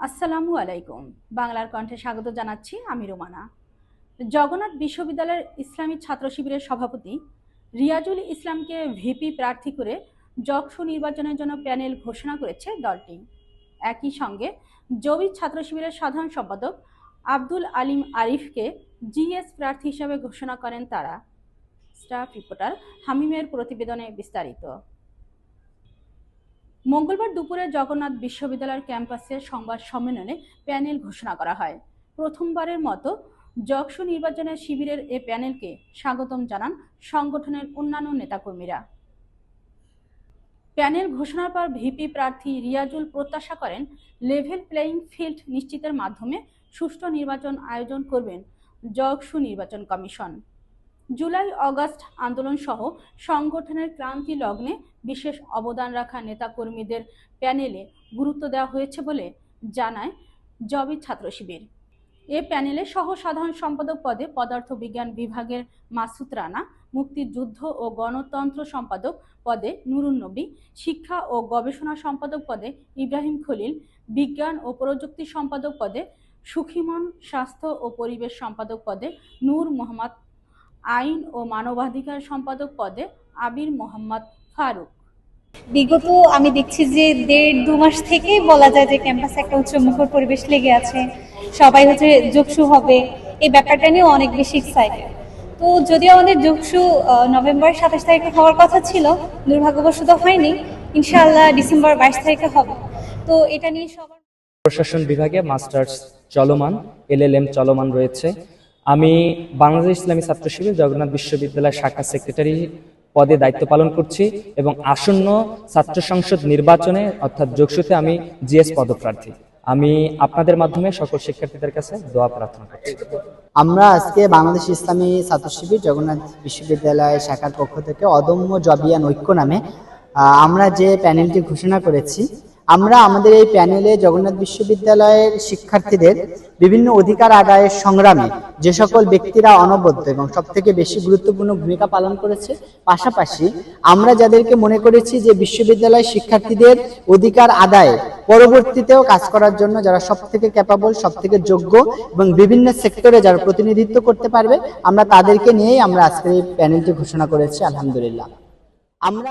আসসালামু আলাইকুম। বাংলার কণ্ঠে স্বাগত জানাচ্ছি আমি রোমানা। জগন্নাথ বিশ্ববিদ্যালয়ের ইসলামী ছাত্র শিবিরের সভাপতি রিয়াজুল ইসলামকে ভিপি প্রার্থী করে জকসু নির্বাচনের জন্য প্যানেল ঘোষণা করেছে দলটি। একই সঙ্গে জবি ছাত্র শিবিরের সাধারণ সম্পাদক আব্দুল আলিম আরিফকে জিএস প্রার্থী হিসেবে ঘোষণা করেন তারা। স্টাফ রিপোর্টার হামিমের প্রতিবেদনে বিস্তারিত। মঙ্গলবার দুপুরে জগন্নাথ বিশ্ববিদ্যালয়ের ক্যাম্পাসের সংবাদ সম্মেলনে প্যানেল ঘোষণা করা হয়। প্রথমবারের মতো জকসু নির্বাচনের শিবিরের এ প্যানেলকে স্বাগতম জানান সংগঠনের অন্যান্য নেতাকর্মীরা। প্যানেল ঘোষণার পর ভিপি প্রার্থী রিয়াজুল প্রত্যাশা করেন লেভেল প্লেয়িং ফিল্ড নিশ্চিতের মাধ্যমে সুষ্ঠু নির্বাচন আয়োজন করবেন জকসু নির্বাচন কমিশন। জুলাই, অগস্ট আন্দোলন সহ সংগঠনের ক্রান্তি লগ্নে বিশেষ অবদান রাখা নেতাকর্মীদের প্যানেলে গুরুত্ব দেওয়া হয়েছে বলে জানায় জবি ছাত্র শিবির। এ প্যানেলে সহ সাধারণ সম্পাদক পদে পদার্থ বিজ্ঞান বিভাগের মাসুদ রানা, মুক্তিযুদ্ধ ও গণতন্ত্র সম্পাদক পদে নুরুন নবী, শিক্ষা ও গবেষণা সম্পাদক পদে ইব্রাহিম খলিল, বিজ্ঞান ও প্রযুক্তি সম্পাদক পদে সুখিমন স্বাস্থ্য ও পরিবেশ সম্পাদক পদে নূর মোহাম্মদ আইন ও মানবাধিকার সম্পাদক পদে আবির মোহাম্মদ ফারুক। বিগত আমি দেখছি যে দেড় দু মাস থেকে বলা যায় যে ক্যাম্পাসে একটা উচ্চমুখর পরিবেশ লেগে আছে সবাই হচ্ছে যোগসু হবে এই ব্যাপারটা নিয়ে অনেক বেশি এক্সাইটেড তো যদিও আমাদের যোগসু নভেম্বর সাতাশ তারিখে হওয়ার কথা ছিল দুর্ভাগ্যবশত হয়নি ইনশাআল্লাহ ডিসেম্বর বাইশ তারিখে হবে। তো এটা নিয়ে সবার প্রশাসন বিভাগে মাস্টার্স চলমান এলএলএম চলমান রয়েছে। আমি বাংলাদেশ ইসলামী ছাত্র শিবির জগন্নাথ বিশ্ববিদ্যালয় শাখা সেক্রেটারি পদে দায়িত্ব পালন করছি এবং আসন্ন ছাত্র সংসদ নির্বাচনে অর্থাৎ যোগসূতে আমি জিএস পদপ্রার্থী। আমি আপনাদের মাধ্যমে সকল শিক্ষার্থীদের কাছে দোয়া প্রার্থনা করছি। আমরা আজকে বাংলাদেশ ইসলামী ছাত্র শিবির জগন্নাথ বিশ্ববিদ্যালয় শাখার পক্ষ থেকে অদম্য জবিয়ান ঐক্য নামে আমরা যে প্যানেলটি ঘোষণা করেছি আমরা আমাদের এই প্যানেলে জগন্নাথ বিশ্ববিদ্যালয়ের শিক্ষার্থীদের বিভিন্ন অধিকার আদায়ের সংগ্রামে যে সকল ব্যক্তিরা অনবদ্য এবং সব থেকে বেশি গুরুত্বপূর্ণ ভূমিকা পালন করেছে, পাশাপাশি আমরা যাদেরকে মনে করেছি যে বিশ্ববিদ্যালয় শিক্ষার্থীদের অধিকার আদায়ে পরবর্তীতেও কাজ করার জন্য যারা সব থেকে ক্যাপাবল সব থেকে যোগ্য এবং বিভিন্ন সেক্টরে যারা প্রতিনিধিত্ব করতে পারবে, আমরা তাদেরকে নিয়েই আমরা আজকের এই প্যানেলটি ঘোষণা করেছি, আলহামদুলিল্লাহ। আমরা